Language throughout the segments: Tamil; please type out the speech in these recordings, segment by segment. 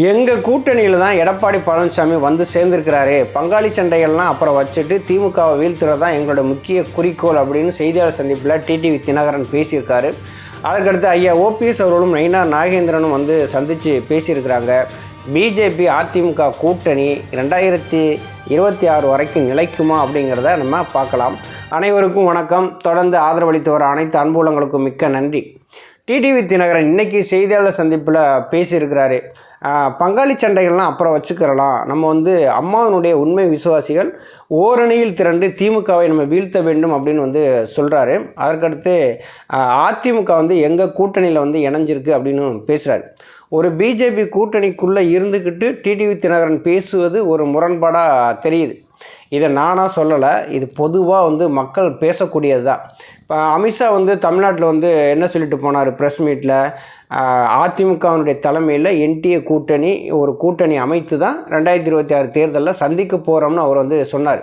எங்கள் கூட்டணியில் தான் எடப்பாடி பழனிசாமி வந்து சேர்ந்துருக்கிறாரு? பங்காளி சண்டைகள்லாம் அப்புறம் வச்சுட்டு திமுகவை வீழ்த்துறது தான் எங்களோட முக்கிய குறிக்கோள் அப்படின்னு செய்தியாளர் சந்திப்பில் டிடிவி தினகரன் பேசியிருக்காரு. அதற்கடுத்து ஐயா ஓபிஎஸ் அவர்களும் நயினார் நாகேந்திரனும் வந்து சந்தித்து பேசியிருக்கிறாங்க. பிஜேபி அதிமுக கூட்டணி ரெண்டாயிரத்தி இருபத்தி ஆறு வரைக்கும் நிலைக்குமா அப்படிங்கிறத நம்ம பார்க்கலாம். அனைவருக்கும் வணக்கம். தொடர்ந்து ஆதரவளித்து வர அனைத்து அன்புலங்களுக்கும் மிக்க நன்றி. டிடிவி தினகரன் இன்றைக்கி செய்தியாளர் சந்திப்பில் பேசியிருக்கிறாரு. பங்காளி சண்டைகள்லாம் அப்புறம் வச்சுக்கிறலாம். நம்ம வந்து அம்மாவினுடைய உண்மை விசுவாசிகள் ஓரணியில் திரண்டு திமுகவை நம்ம வீழ்த்த வேண்டும் அப்படின்னு வந்து சொல்கிறாரு அதற்கடுத்து அதிமுக வந்து எங்கள் கூட்டணியில் வந்து இணைஞ்சிருக்கு அப்படின்னு பேசுகிறாரு ஒரு பிஜேபி கூட்டணிக்குள்ளே இருந்துக்கிட்டு டிடிவி தினகரன் பேசுவது ஒரு முரண்பாடாக தெரியுது. இதை நானாக சொல்லலை இது பொதுவாக வந்து மக்கள் பேசக்கூடியது தான் இப்போ அமித்ஷா வந்து தமிழ்நாட்டில் வந்து என்ன சொல்லிட்டு போனார்? ப்ரெஸ் மீட்டில் அதிமுகவினுடைய தலைமையில் என்டிஏ கூட்டணி ஒரு கூட்டணி அமைத்து தான் ரெண்டாயிரத்தி இருபத்தி ஆறு தேர்தலில் சந்திக்க போகிறோம்னு அவர் வந்து சொன்னார்.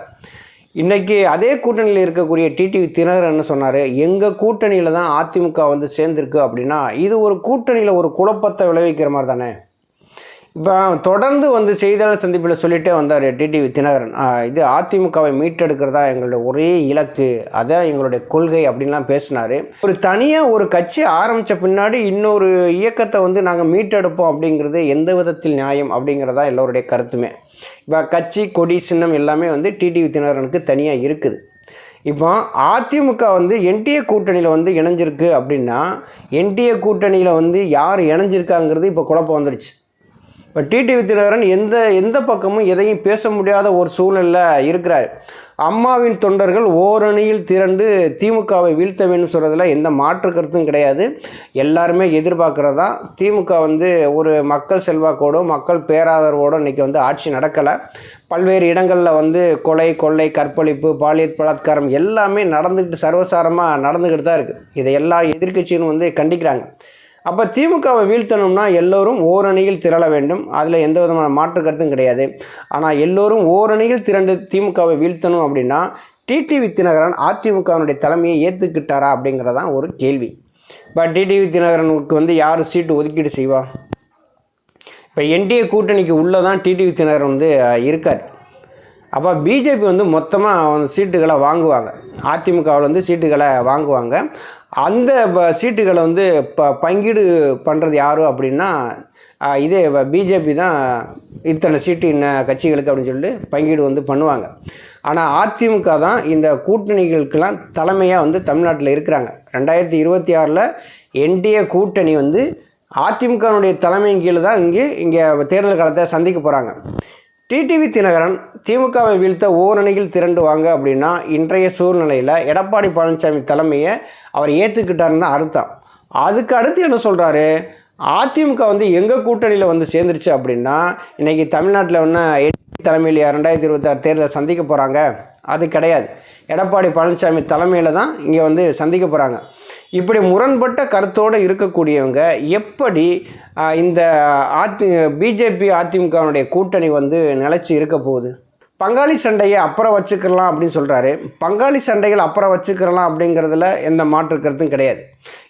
இன்றைக்கி அதே கூட்டணியில் இருக்கக்கூடிய டிடிவி தினகரன் சொன்னார்? எங்கள் கூட்டணியில் தான் அதிமுக வந்து சேர்ந்துருக்கு அப்படின்னா இது ஒரு கூட்டணியில் ஒரு குழப்பத்தை விளைவிக்கிற மாதிரி தானே? இப்போ தொடர்ந்து வந்து செய்தியாளர் சந்திப்பில் சொல்லிட்டே வந்தார் டிடிவி தினகரன். இது அதிமுகவை மீட்டெடுக்கிறதா எங்களுடைய ஒரே இலக்கு. அதான் எங்களுடைய கொள்கை அப்படின்லாம் பேசினார். ஒரு தனியாக ஒரு கட்சி ஆரம்பித்த பின்னாடி இன்னொரு இயக்கத்தை வந்து நாங்கள் மீட்டெடுப்போம் அப்படிங்கிறது எந்த விதத்தில் நியாயம் அப்படிங்கிறதா எல்லோருடைய கருத்துமே. இப்போ கட்சி கொடி சின்னம் எல்லாமே வந்து டிடிவி தினகரனுக்கு தனியாக இருக்குது. இப்போ அதிமுக வந்து என்டிஏ கூட்டணியில் வந்து இணைஞ்சிருக்கு அப்படின்னா என்டிஏ கூட்டணியில் வந்து யார் இணைஞ்சிருக்காங்கிறது இப்போ குழப்பம் வந்துடுச்சு இப்போ டிடிவி தினகரன் எந்த எந்த பக்கமும் எதையும் பேச முடியாத ஒரு சூழ்நிலையில் இருக்கிறார். அம்மாவின் தொண்டர்கள் ஓரணியில் திரண்டு திமுகவை வீழ்த்த வேண்டும் சொல்கிறதுல எந்த மாற்று கருத்தும் கிடையாது. எல்லாருமே எதிர்பார்க்குறதா? திமுக வந்து ஒரு மக்கள் செல்வாக்கோடு மக்கள் பேராதரவோடு இன்றைக்கி வந்து ஆட்சி நடக்கலை. பல்வேறு இடங்களில் வந்து கொலை கொள்ளை கற்பழிப்பு பாலியல் பலாத்காரம் எல்லாமே நடந்துக்கிட்டு சர்வசாரமாக நடந்துக்கிட்டு தான் இருக்குது இதை எல்லா எதிர்க்கட்சியும் வந்து கண்டிக்கிறாங்க. அப்போ திமுகவை வீழ்த்தணும்னா எல்லோரும் ஓரணியில் திரள வேண்டும். அதில் எந்த விதமான மாற்று கருத்தும் கிடையாது. ஆனால் எல்லோரும் ஓரணியில் திரண்டு திமுகவை வீழ்த்தணும் அப்படின்னா டிடிவி தினகரன் அதிமுகவினுடைய தலைமையை ஏற்றுக்கிட்டாரா அப்படிங்கிறதான் ஒரு கேள்வி. இப்போ டிடிவி தினகரனுக்கு வந்து யார் சீட்டு ஒதுக்கீடு செய்வா? இப்போ என்டிஏ கூட்டணிக்கு உள்ளே தான் டிடிவி தினகரன் வந்து இருக்கார். அப்போ பிஜேபி வந்து மொத்தமாக சீட்டுகளை வாங்குவாங்க. அதிமுகவில் வந்து சீட்டுகளை வாங்குவாங்க. அந்த ப- சீட்டுகளை வந்து ப பங்கீடு பண்ணுறது யாரும் அப்படின்னா இதே பிஜேபி தான் இத்தனை சீட்டு இன்ன கட்சிகளுக்கு அப்படின்னு சொல்லிட்டு பங்கீடு வந்து பண்ணுவாங்க. ஆனால் அதிமுக தான் இந்த கூட்டணிகளுக்கெல்லாம் தலைமையாக வந்து தமிழ்நாட்டில் இருக்கிறாங்க. ரெண்டாயிரத்தி இருபத்தி ஆறில் என்டிஏ கூட்டணி வந்து அதிமுகனுடைய தலைமையின் கீழே தான் இங்கே இங்கே தேர்தல் காலத்தை சந்திக்க போகிறாங்க டிடிவி தினகரன் திமுகவை வீழ்த்த ஓரணியில் திரண்டு வாங்க அப்படின்னா இன்றைய சூழ்நிலையில் எடப்பாடி பழனிசாமி தலைமையை அவர் ஏற்றுக்கிட்டாருன்னு தான் அர்த்தம். அதுக்கு அடுத்து என்ன சொல்கிறாரு அதிமுக வந்து எங்கள் கூட்டணியில் வந்து சேர்ந்துருச்சு அப்படின்னா இன்றைக்கி தமிழ்நாட்டில் ஒன்று தலைமையில் ரெண்டாயிரத்தி இருபத்தாறு தேர்தலை சந்திக்க போகிறாங்க அது கிடையாது. எடப்பாடி பழனிசாமி தலைமையில் தான் இங்கே வந்து சந்திக்க போகிறாங்க இப்படி முரண்பட்ட கருத்தோடு இருக்கக்கூடியவங்க எப்படி இந்த அதி பிஜேபி அதிமுகவினுடைய கூட்டணி வந்து நிலைச்சி இருக்க போகுது. பங்காளி சண்டையை அப்புறம் வச்சுக்கலாம் அப்படின்னு சொல்கிறாரு பங்காளி சண்டைகள் அப்புறம் வச்சுக்கலாம் அப்படிங்கிறதுல எந்த மாற்று கருத்தும் கிடையாது.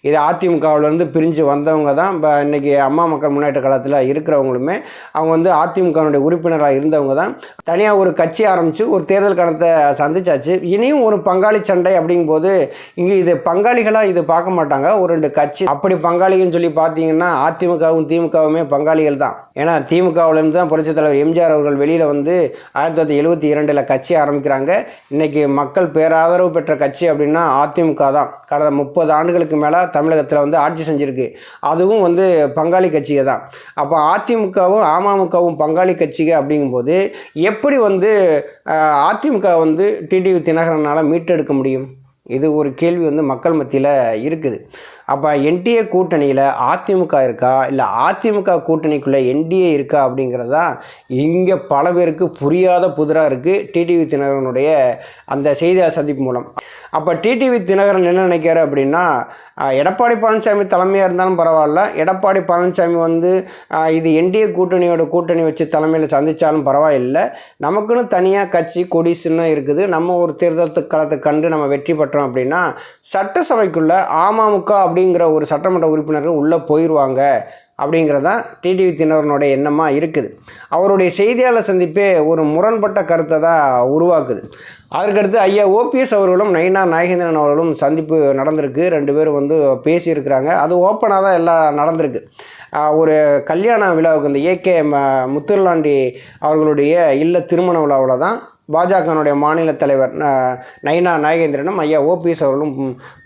இது அதிமுகவிலேருந்து பிரிஞ்சு வந்தவங்க தான் இப்போ இன்றைக்கி அம்மா மக்கள் முன்னேற்ற காலத்தில் இருக்கிறவங்களுமே அவங்க வந்து அதிமுகவினுடைய உறுப்பினராக இருந்தவங்க தான். தனியாக ஒரு கட்சி ஆரம்பித்து ஒரு தேர்தல் கணத்தை சந்திச்சாச்சு. இனியும் ஒரு பங்காளி சண்டை அப்படிங்கும்போது இங்கே இது பங்காளிகளாக இது பார்க்க மாட்டாங்க. ஒரு ரெண்டு கட்சி அப்படி பங்காளிகள்னு சொல்லி பார்த்தீங்கன்னா அதிமுகவும் திமுகவுமே பங்காளிகள் தான். ஏன்னா திமுகவிலேருந்து தான் புரட்சித் தலைவர் எம்ஜிஆர் அவர்கள் வெளியில் வந்து ஆயிரத்தி தொள்ளாயிரத்தி எழுபத்தி இரண்டில் கட்சி ஆரம்பிக்கிறாங்க. இன்றைக்கி மக்கள் பேராதரவு பெற்ற கட்சி அப்படின்னா அதிமுக தான். கடந்த முப்பது ஆண்டுகளுக்கு மேலே தமிழகத்தில் வந்து ஆட்சி செஞ்சுருக்கு. அதுவும் வந்து பங்காளி கட்சியை தான். அப்போ அதிமுகவும் அமமுகவும் பங்காளி கட்சிகள் அப்படிங்கும்போது எப்படி வந்து அதிமுக வந்து டிடிவி தினகரனால் மீட்டெடுக்க முடியும்? இது ஒரு கேள்வி வந்து மக்கள் மத்தியில் இருக்குது. அப்போ என்டிஏ கூட்டணியில் அதிமுக இருக்கா? இல்லை அதிமுக கூட்டணிக்குள்ளே என்டிஏ இருக்கா அப்படிங்கிறது தான் இங்கே பல பேருக்கு புரியாத புதிராக இருக்குது டிடிவி தினகரனுடைய அந்த செய்தியாளர் சந்திப்பு மூலம். அப்போ டிடிவி தினகரன் என்ன நினைக்கிறார் அப்படின்னா எடப்பாடி பழனிசாமி தலைமையாக இருந்தாலும் பரவாயில்ல. எடப்பாடி பழனிசாமி வந்து இது என்டிஏ கூட்டணியோட கூட்டணி வச்சு தலைமையில் சந்தித்தாலும் பரவாயில்லை. நமக்குன்னு தனியாக கட்சி கொடி சின்னம் இருக்குது. நம்ம ஒரு தேர்தல் களத்தை கண்டு நம்ம வெற்றி பெற்றோம் அப்படின்னா சட்டசபைக்குள்ளே அமமுக அப்படி அப்படிங்கிற ஒரு சட்டமன்ற உறுப்பினர்கள் உள்ளே போயிடுவாங்க அப்படிங்கிறது தான் டிடிவி தினவரனுடைய எண்ணமாக இருக்குது. அவருடைய செய்தியாளர் சந்திப்பே ஒரு முரண்பட்ட கருத்தை தான் உருவாக்குது. அதற்கடுத்து ஐயா ஓபிஎஸ் அவர்களும் நயினா நாகேந்திரன் அவர்களும் சந்திப்பு நடந்திருக்கு. ரெண்டு பேரும் வந்து பேசியிருக்கிறாங்க. அது ஓப்பனாக தான் எல்லாம் நடந்திருக்கு. ஒரு கல்யாண விழாவுக்கு இந்த ஏகே முத்துர்லாண்டி அவர்களுடைய இல்ல திருமண விழாவில் தான் பாஜகனுடைய மாநில தலைவர் அஹ், நயினா நாகேந்திரனும் ஐயா ஓபிஎஸ் அவர்களும்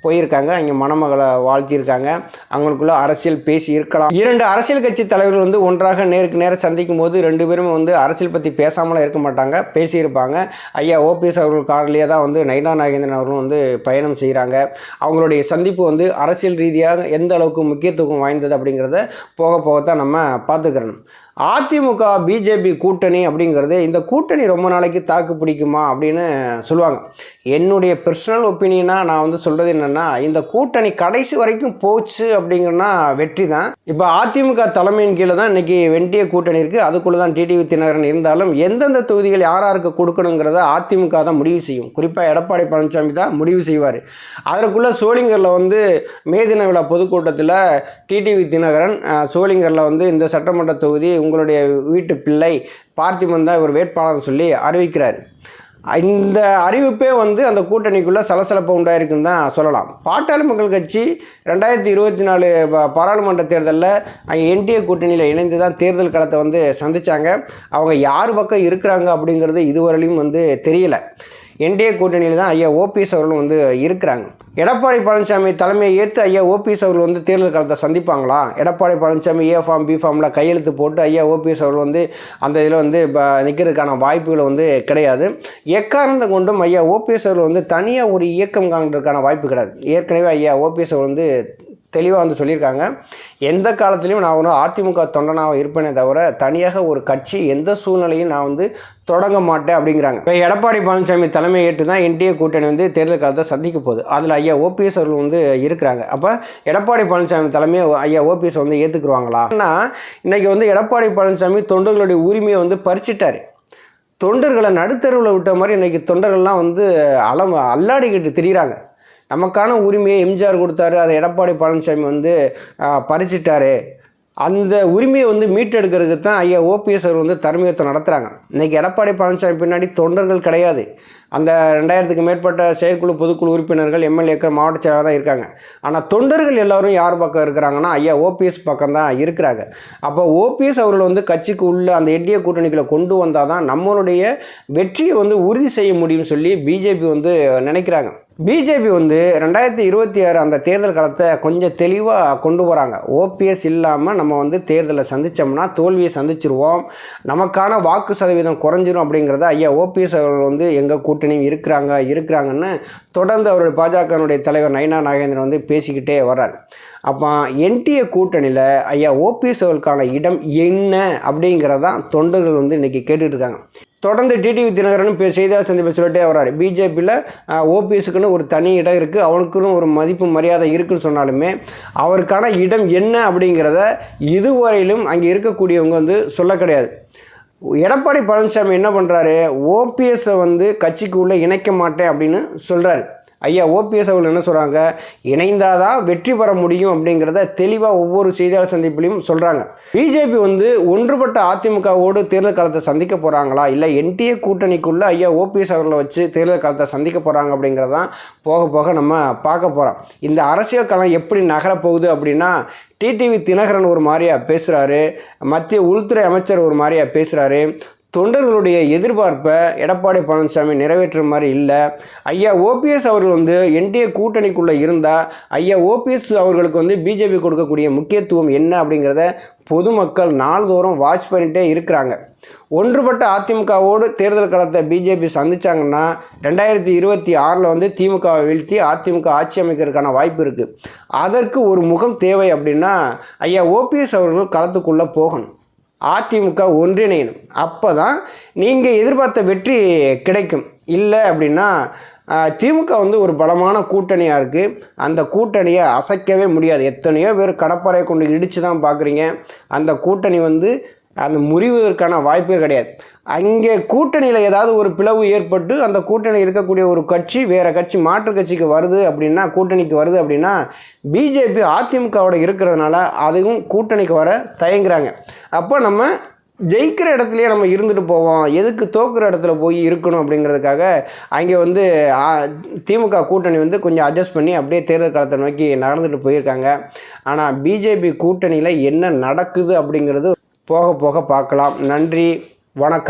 போயிருக்காங்க. அங்கே மணமகளை வாழ்த்தியிருக்காங்க. அவங்களுக்குள்ள அரசியல் பேசி இருக்கலாம். இரண்டு அரசியல் கட்சி தலைவர்கள் வந்து ஒன்றாக நேருக்கு நேரம் சந்திக்கும் போது ரெண்டு பேரும் வந்து அரசியல் பற்றி பேசாமலாம் இருக்க மாட்டாங்க. பேசியிருப்பாங்க. ஐயா ஓபிஎஸ் அவர்கள் கார்லேயே தான் வந்து நயினா நாகேந்திரன் அவர்களும் வந்து பயணம் செய்கிறாங்க அவங்களுடைய சந்திப்பு வந்து அரசியல் ரீதியாக எந்த அளவுக்கு முக்கியத்துவம் வாய்ந்தது அப்படிங்கிறத போக போக தான் நம்ம பார்த்துக்கிறணும் அதிமுக பிஜேபி கூட்டணி அப்படிங்கிறது இந்த கூட்டணி ரொம்ப நாளைக்கு தாக்கு பிடிக்குமா அப்படின்னு சொல்லுவாங்க. என்னுடைய பர்சனல் ஒப்பீனியனாக நான் வந்து சொல்கிறது என்னென்னா இந்த கூட்டணி கடைசி வரைக்கும் போச்சு அப்படிங்கன்னா வெற்றி தான். இப்போ அதிமுக தலைமையின் கீழே தான் இன்றைக்கி வெண்டிய கூட்டணி இருக்குது அதுக்குள்ளே தான் டிடிவி தினகரன் இருந்தாலும் எந்தெந்த தொகுதிகள் யார் யாருக்கு கொடுக்கணுங்கிறத அதிமுக தான் முடிவு செய்யும். குறிப்பாக எடப்பாடி பழனிசாமி தான் முடிவு செய்வார். அதற்குள்ளே சோளிங்கரில் வந்து மேதின விழா பொதுக்கூட்டத்தில் டிடிவி தினகரன் சோளிங்கரில் வந்து இந்த சட்டமன்ற தொகுதி உங்களுடைய வீட்டு பிள்ளை பார்த்திபன் தான் இவர் வேட்பாளர் சொல்லி அறிவிக்கிறார். இந்த அறிவிப்பே வந்து அந்த கூட்டணிக்குள்ளே சலசலப்பு உண்டாயிருக்குன்னு தான் சொல்லலாம். பாட்டாளி மக்கள் கட்சி ரெண்டாயிரத்தி இருபத்தி நாலு ப- பாராளுமன்ற தேர்தலில் என்டிஏ கூட்டணியில் இணைந்து தான் தேர்தல் களத்தை வந்து சந்தித்தாங்க அவங்க யார் பக்கம் இருக்கிறாங்க அப்படிங்கிறது இதுவரையிலும் வந்து தெரியலை. என்டிஏ கூட்டணியில் தான் ஐயா ஓபிஎஸ் அவர்களும் வந்து இருக்கிறாங்க. எடப்பாடி பழனிசாமி தலைமையை ஏற்று ஐயா ஓபிஎஸ் அவர்கள் வந்து தேர்தல் காலத்தை சந்திப்பாங்களா? Edappadi Palaniswami A form B ஃபார்மில் கையெழுத்து போட்டு ஐயா ஓபிஎஸ் அவர்கள் வந்து அந்த இதில் வந்து இப்போ நிற்கிறதுக்கான வாய்ப்புகள் வந்து கிடையாது. எக்காரணத்தை கொண்டும் ஐயா ஓபிஎஸ் அவர்கள் வந்து தனியாக ஒரு இயக்கம் காண்கிறதுக்கான வாய்ப்பு கிடையாது. ஏற்கனவே ஐயா ஓபிஎஸ் அவர்கள் வந்து தெளிவாக வந்து சொல்லியிருக்காங்க. எந்த காலத்துலையும் நான் ஒரு அதிமுக தொண்டனாக இருப்பேனே தவிர தனியாக ஒரு கட்சி எந்த சூழ்நிலையும் நான் வந்து தொடங்க மாட்டேன் அப்படிங்கிறாங்க. இப்போ எடப்பாடி பழனிசாமி தலைமை ஏற்று தான் என்டிஏ கூட்டணி வந்து தேர்தல் காலத்தை சந்திக்க போகுது. அதில் ஐயா ஓபிஎஸ் அவர்கள் வந்து இருக்கிறாங்க. அப்போ எடப்பாடி பழனிசாமி தலைமையை ஐயா ஓபிஎஸ் வந்து ஏற்றுக்குருவாங்களா ஆனால் இன்றைக்கி வந்து எடப்பாடி பழனிசாமி தொண்டர்களுடைய உரிமையை வந்து பறிச்சிட்டார். தொண்டர்களை நடுத்தருவில் விட்ட மாதிரி இன்றைக்கி தொண்டர்கள்லாம் வந்து அலம் அல்லாடிக்கிட்டு திரிகிறாங்க நமக்கான உரிமையை எம்ஜிஆர் கொடுத்தாரு. அதை எடப்பாடி பழனிசாமி வந்து பறிச்சிட்டாரு. அந்த உரிமையை வந்து மீட்டெடுக்கிறதுக்கு தான் ஐயா ஓபிஎஸ் அவர் வந்து தலைமையத்தை நடத்துகிறாங்க இன்றைக்கி எடப்பாடி பழனிசாமி பின்னாடி தொண்டர்கள் கிடையாது. அந்த ரெண்டாயிரத்துக்கு மேற்பட்ட செயற்குழு பொதுக்குழு உறுப்பினர்கள் எம்எல்ஏக்கள் மாவட்ட செயலாளர் தான் இருக்காங்க. ஆனால் தொண்டர்கள் எல்லாரும் யார் பக்கம் இருக்கிறாங்கன்னா ஐயா ஓபிஎஸ் பக்கம் தான் இருக்கிறாங்க. அப்போ ஓபிஎஸ் அவர்கள் வந்து கட்சிக்கு உள்ள அந்த எட்டிய கூட்டணிகளை கொண்டு வந்தால் தான் நம்மளுடைய வெற்றியை வந்து உறுதி செய்ய முடியும்னு சொல்லி பிஜேபி வந்து நினைக்கிறாங்க. பிஜேபி வந்து ரெண்டாயிரத்தி இருபத்தி ஆறு அந்த தேர்தல் காலத்தை கொஞ்சம் தெளிவாக கொண்டு வராங்க ஓபிஎஸ் இல்லாமல் நம்ம வந்து தேர்தலை சந்தித்தோம்னா தோல்வியை சந்திச்சிருவோம். நமக்கான வாக்கு சதவீதம் குறைஞ்சிரும் அப்படிங்கிறத ஐயா ஓபிஎஸ் அவர்கள் வந்து எங்கள் கூட்டணியும் இருக்கிறாங்க இருக்கிறாங்கன்னு தொடர்ந்து அவருடைய பாஜகனுடைய தலைவர் நயனா நாகேந்திரன் வந்து பேசிக்கிட்டே வர்றார். அப்போ என்டிஏ கூட்டணியில் ஐயா ஓபிஎஸ் அவர்களுக்கான இடம் என்ன அப்படிங்கிறதான் தொண்டர்கள் வந்து இன்றைக்கி கேட்டுட்ருக்காங்க தொடர்ந்து டிடிவி தினகரனும் செய்தியாளர் சந்திப்பை சொல்லிட்டே வர்றாரு. பிஜேபியில் ஓபிஎஸ்க்குன்னு ஒரு தனி இடம் இருக்குது அவனுக்குன்னு ஒரு மதிப்பு மரியாதை இருக்குன்னு சொன்னாலுமே அவருக்கான இடம் என்ன அப்படிங்கிறத இதுவரையிலும் அங்கே இருக்கக்கூடியவங்க வந்து சொல்ல கிடையாது. எடப்பாடி பழனிசாமி என்ன பண்ணுறாரு ஓபிஎஸ்ஸை வந்து கட்சிக்குள்ளே இணைக்க மாட்டேன் அப்படின்னு சொல்கிறாரு ஐயா ஓபிஎஸ் அவர்கள் என்ன சொல்கிறாங்க இணைந்தால் தான் வெற்றி பெற முடியும் அப்படிங்கிறத தெளிவாக ஒவ்வொரு செய்தியாளர் சந்திப்பிலையும் சொல்கிறாங்க பிஜேபி வந்து ஒன்றுபட்ட அதிமுகவோடு தேர்தல் காலத்தை சந்திக்க போகிறாங்களா இல்லை என்டிஏ கூட்டணிக்குள்ளே ஐயா ஓபிஎஸ் அவர்களை வச்சு தேர்தல் காலத்தை சந்திக்க போகிறாங்க அப்படிங்கிறதான் போக போக நம்ம பார்க்க போகிறோம் இந்த அரசியல் களம் எப்படி நகரப்போகுது அப்படின்னா டிடிவி தினகரன் ஒரு மாதிரியா பேசுகிறாரு மத்திய உள்துறை அமைச்சர் ஒரு மாதிரியா பேசுகிறாரு தொண்டர்களுடைய எதிர்பார்ப்பை எடப்பாடி பழனிசாமி நிறைவேற்றுற மாதிரி இல்லை. ஐயா ஓபிஎஸ் அவர்கள் வந்து என்டிஏ கூட்டணிக்குள்ளே இருந்தால் ஐயா ஓபிஎஸ் அவர்களுக்கு வந்து பிஜேபி கொடுக்கக்கூடிய முக்கியத்துவம் என்ன அப்படிங்கிறத பொதுமக்கள் நாள்தோறும் வாட்ச் பண்ணிகிட்டே இருக்கிறாங்க. ஒன்றுபட்ட அதிமுகவோடு தேர்தல் களத்தை பிஜேபி சந்திச்சாங்கன்னா ரெண்டாயிரத்தி இருபத்தி ஆறில் வந்து திமுகவை வீழ்த்தி அதிமுக ஆட்சி அமைக்கிறதுக்கான வாய்ப்பு இருக்குது அதற்கு ஒரு முகம் தேவை அப்படின்னா ஐயா ஓபிஎஸ் அவர்கள் களத்துக்குள்ளே போகணும். அதிமுக ஒன்றிணையணும். அப்போ தான் நீங்கள் எதிர்பார்த்த வெற்றி கிடைக்கும். இல்லை அப்படின்னா திமுக வந்து ஒரு பலமான கூட்டணியாக இருக்குது அந்த கூட்டணியை அசைக்கவே முடியாது. எத்தனையோ பேர் கடப்பறையை கொண்டு இடித்து தான் பார்க்குறீங்க அந்த கூட்டணி வந்து அந்த முறிவதற்கான வாய்ப்பே கிடையாது. அங்கே கூட்டணியில் ஏதாவது ஒரு பிளவு ஏற்பட்டு அந்த கூட்டணி இருக்கக்கூடிய ஒரு கட்சி வேறு கட்சி மாற்று கட்சிக்கு வருது அப்படின்னா கூட்டணிக்கு வருது அப்படின்னா பிஜேபி அதிமுகவோட இருக்கிறதுனால அதுவும் கூட்டணிக்கு வர தயங்குறாங்க. அப்போ நம்ம ஜெயிக்கிற இடத்துலையே நம்ம இருந்துட்டு போவோம். எதுக்கு தோக்குற இடத்துல போய் இருக்கணும் அப்படிங்கிறதுக்காக அங்கே வந்து திமுக கூட்டணி வந்து கொஞ்சம் அட்ஜஸ்ட் பண்ணி அப்படியே தேர்தல் காலத்தை நோக்கி நடந்துட்டு போயிருக்காங்க. ஆனால் பிஜேபி கூட்டணியில் என்ன நடக்குது அப்படிங்கிறது போக போக பார்க்கலாம். நன்றி வணக்கம்.